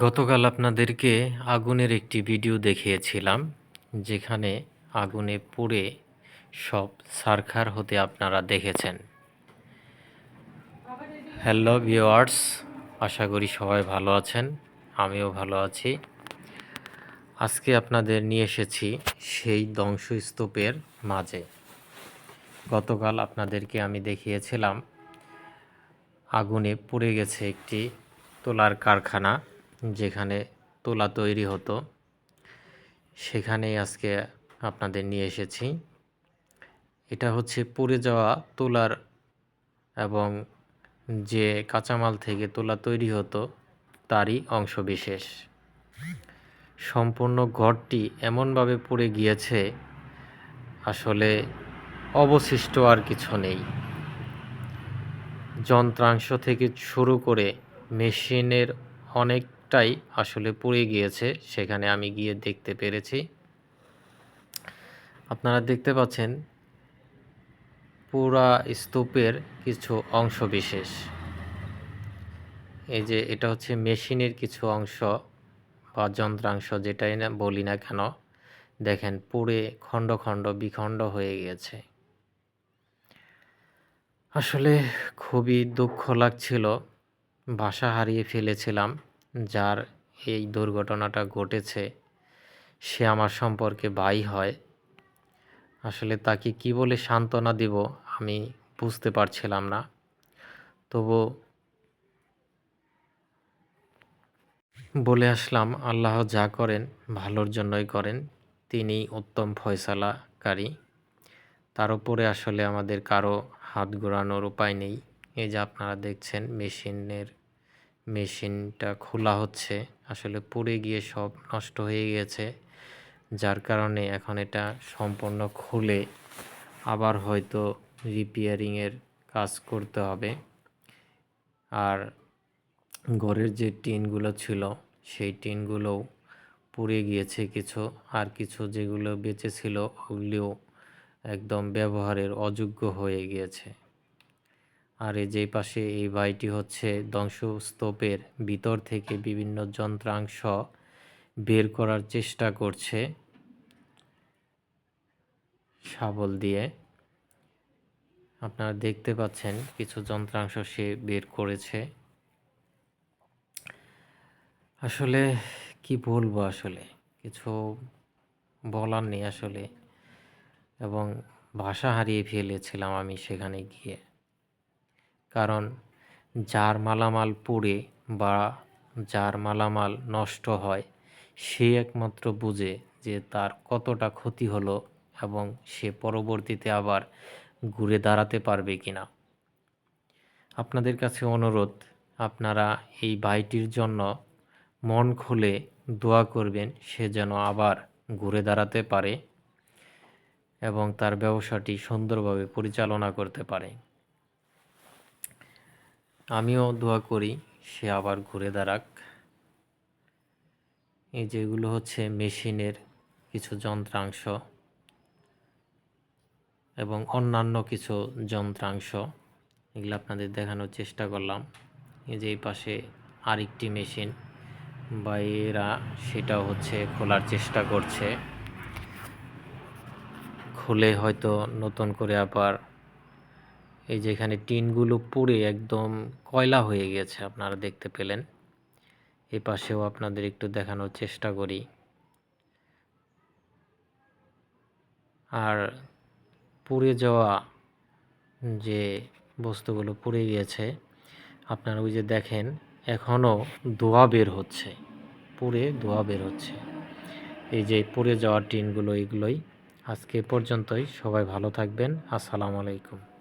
গতকাল আপনাদেরকে আগুনের একটি ভিডিও দেখিয়েছিলাম, যেখানে আগুনে পুড়ে সব সারখার হতে আপনারা দেখেছেন। হ্যালো ভিওয়ার্স আশা করি সবাই ভালো আছেন, আমিও ভালো আছি। আজকে আপনাদের নিয়ে এসেছি সেই ধ্বংসস্তূপের মাঝে। গতকাল আপনাদেরকে আমি দেখিয়েছিলাম, আগুনে পুড়ে গেছে একটি তোলার কারখানা। যেখানে তোলা তৈরি হতো, সেখানেই আজকে আপনাদের নিয়ে এসেছি। এটা হচ্ছে পুড়ে যাওয়া তোলার এবং যে কাঁচামাল থেকে তোলা তৈরি হতো, তারই অংশ বিশেষ সম্পূর্ণ ঘরটি এমনভাবে পুড়ে গিয়েছে, আসলে অবশিষ্ট আর কিছু নেই। যন্ত্রাংশ থেকে শুরু করে মেশিনের অনেকটাই আসলে পুড়ে গিয়েছে, সেখানে আমি গিয়ে দেখতে পেরেছি। আপনারা দেখতে পাচ্ছেন পুরা স্তূপের কিছু অংশ বিশেষ। এই যে এটা হচ্ছে মেশিনের কিছু অংশ বা যন্ত্রাংশ যেটাই না বলি না কেন, দেখেন পুড়ে খণ্ড খণ্ড বিখণ্ড হয়ে গিয়েছে। আসলে খুবই দুঃখ লাগছিল, বাসা হারিয়ে ফেলেছিলাম। যার এই দুর্ঘটনাটা ঘটেছে, সে আমার সম্পর্কে ভাই হয়। আসলে তাকে কি বলে সান্ত্বনা দিব আমি বুঝতে পারছিলাম না। তবু বলে আসলাম, আল্লাহ যা করেন ভালোর জন্যই করেন, তিনি উত্তম ফয়সালাকারী। তার উপরে আসলে আমাদের কারও হাত ঘোরানোর উপায় নেই। এই যে আপনারা দেখছেন মেশিনের মেশিনটা খোলা হচ্ছে। আসলে পুড়ে গিয়ে সব নষ্ট হয়ে গিয়েছে, যার কারণে এখন এটা সম্পূর্ণ খুলে আবার হয়তো রিপেয়ারিংয়ের কাজ করতে হবে। আর ঘরের যে টিনগুলো ছিল, সেই টিনগুলোও পুড়ে গিয়েছে কিছু। আর কিছু যেগুলো বেঁচে ছিল, ওগুলিও একদম ব্যবহারের অযোগ্য হয়ে গিয়েছে। আর এই যে পাশে এই বাড়িটি হচ্ছে ধ্বংসস্তূপের ভিতর থেকে বিভিন্ন যন্ত্রাংশ বের করার চেষ্টা করছে শাবল দিয়ে। আপনারা দেখতে পাচ্ছেন কিছু যন্ত্রাংশ সে বের করেছে। আসলে কি বলব আসলে? কিছু বলার নেই আসলে। এবং ভাষা হারিয়ে ফেলেছিলাম আমি সেখানে গিয়ে। কারণ যার মালামাল পুড়ে বা যার মালামাল নষ্ট হয়, সে একমাত্র বুঝে যে তার কতটা ক্ষতি হলো এবং সে পরবর্তীতে আবার ঘুরে দাঁড়াতে পারবে কি না। আপনাদের কাছে অনুরোধ, আপনারা এই ভাইটির জন্য মন খুলে দোয়া করবেন, সে যেন আবার ঘুরে দাঁড়াতে পারে এবং তার ব্যবসাটি সুন্দরভাবে পরিচালনা করতে পারে। আমিও দোয়া করি সে আবার ঘুরে দাঁড়াক। এই যেগুলো হচ্ছে মেশিনের কিছু যন্ত্রাংশ এবং অন্যান্য কিছু যন্ত্রাংশ, এগুলো আপনাদের দেখানোর চেষ্টা করলাম। এই যে এই পাশে আরেকটি মেশিন, বা এরা সেটাও হচ্ছে খোলার চেষ্টা করছে। খুলে হয়তো নতুন করে আবার এই যে এখানে টিনগুলো পুড়ে একদম কয়লা হয়ে গেছে আপনারা দেখতে পেলেন। এই পাশেও আপনাদের একটু দেখানোর চেষ্টা করি। আর পুড়ে যাওয়া যে বস্তুগুলো পুড়ে গিয়েছে, আপনারা ওই যে দেখেন এখনও ধোয়া বের হচ্ছে। পুড়ে ধোয়া বের হচ্ছে। এই যে পুড়ে যাওয়া টিনগুলো, এগুলোই। আজকে পর্যন্তই। সবাই ভালো থাকবেন। আসসালামু আলাইকুম।